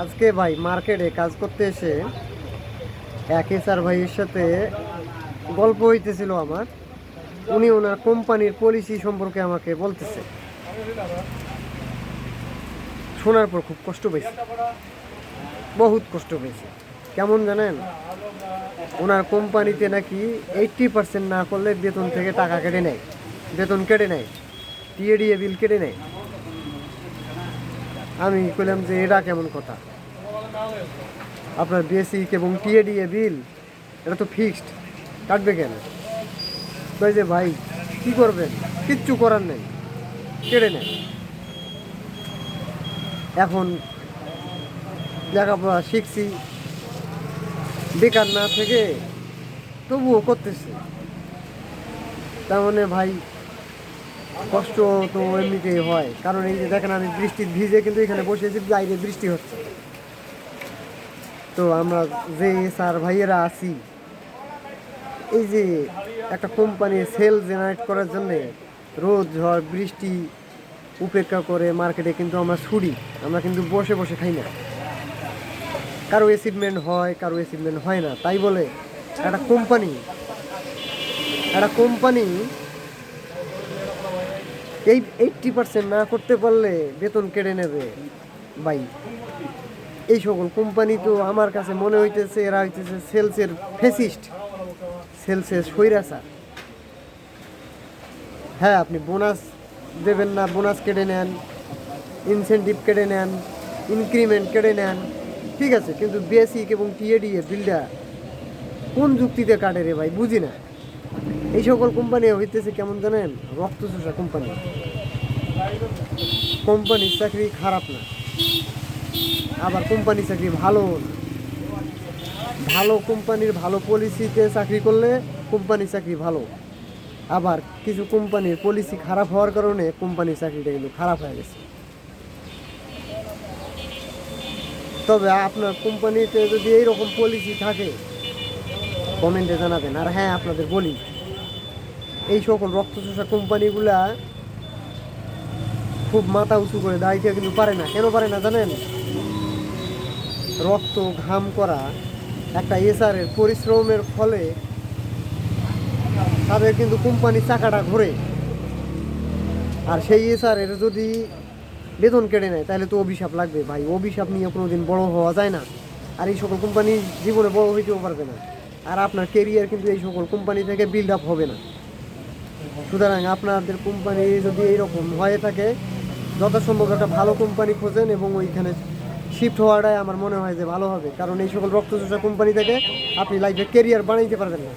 আজকে ভাই মার্কেটে কাজ করতে এসে এক এসআর ভাইয়ের সাথে গল্প হইতেছিল আমার। উনি ওনার কোম্পানির পলিসি সম্পর্কে আমাকে বলতেছে। শোনার পর খুব কষ্ট পেয়েছি বহুত কষ্ট পেয়েছি কেমন জানেন? ওনার কোম্পানিতে নাকি এইট্টি পার্সেন্ট না করলে বেতন থেকে টাকা কেটে নেয়। বেতন কেটে নেয়। টিএডিএ বিল কেটে নেয়। আমি কইলাম যে এটা কেমন কথা? আপনার বেসিক এবং টিএডিএ বিল এটা তো ফিক্সড কাটবে কেন? কই যে ভাই, কি করবেন? কিচ্ছু করার নেই, কেড়ে নেন। এখন লেখাপড়া শিখছি, বেকার না থেকে তবুও করতেছি। তার মানে ভাই কষ্ট তো এমনিতেই হয়। কারণ এই যে দেখেন আমি বৃষ্টির ভিজে কিন্তু এখানে বসেছি বাইরে বৃষ্টি হচ্ছে। তো আমরা যে স্যার ভাইয়েরা আছি, এই যে একটা কোম্পানি সেল জেনারেট করার জন্যে রোদ ঝড়, বৃষ্টি উপেক্ষা করে মার্কেটে কিন্তু আমরা ছুরি আমরা কিন্তু বসে বসে খাই না। কারও অ্যাচিভমেন্ট হয়, কারও অ্যাচিভমেন্ট হয় না। তাই বলে একটা কোম্পানি একটা কোম্পানি এই এইটটি পার্সেন্ট না করতে পারলে বেতন কেড়ে নেবে। ভাই, এই সকল কোম্পানি তো আমার কাছে মনে হইতেছে, এরা হইতেছে সেলসের ফেসিস্ট সেলসের স্বৈরাচার। হ্যাঁ আপনি বোনাস দেবেন না বোনাস কেটে নেন ইনসেন্টিভ কেটে নেন ইনক্রিমেন্ট কেটে নেন, ঠিক আছে? কিন্তু বেসিক এবং টিএডিএ বিলটা কোন যুক্তিতে কাটে রে ভাই? বুঝি না। এই সকল কোম্পানি হইতেছে কেমন জানেন? রক্ত চোষা কোম্পানি। কোম্পানির চাকরি খারাপ না। আবার কোম্পানির চাকরি ভালো না। ভালো কোম্পানির ভালো পলিসিতে চাকরি করলে কোম্পানির চাকরি ভালো। আবার কিছু কোম্পানির পলিসি খারাপ হওয়ার কারণে কোম্পানির চাকরিটা কিন্তু খারাপ হয়ে গেছে। তবে আপনার কোম্পানিতে যদি এইরকম পলিসি থাকে কমেন্টে জানাবেন। আর হ্যাঁ আপনাদের বলি, এই সকল রক্ত রক্তচোষা কোম্পানিগুলা খুব মাথা উঁচু করে দাঁড়িয়ে কিন্তু পারে না। কেন পারে না জানেন? রক্ত ঘাম করা একটা এসআরের পরিশ্রমের ফলে তাদের কিন্তু কোম্পানির চাকাটা ঘোরে। আর সেই এসআরের যদি বেতন কেড়ে নেয়, তাহলে তো অভিশাপ লাগবে। ভাই, অভিশাপ নিয়ে কোনোদিন বড় হওয়া যায় না। আর এই সকল কোম্পানি জীবনে বড় হইতেও পারবে না। আর আপনার কেরিয়ার কিন্তু এই সকল কোম্পানি থেকে বিল্ড আপ হবে না। সুতরাং আপনাদের কোম্পানি যদি এইরকম হয়ে থাকে, যথাসম্ভব একটা ভালো কোম্পানি খোঁজেন এবং ওইখানে শিফট হওয়াটাই আমার মনে হয় যে ভালো হবে। কারণ এই সকল রক্তচোষা কোম্পানি থেকে আপনি লাইফে কেরিয়ার বানাইতে পারবেন না।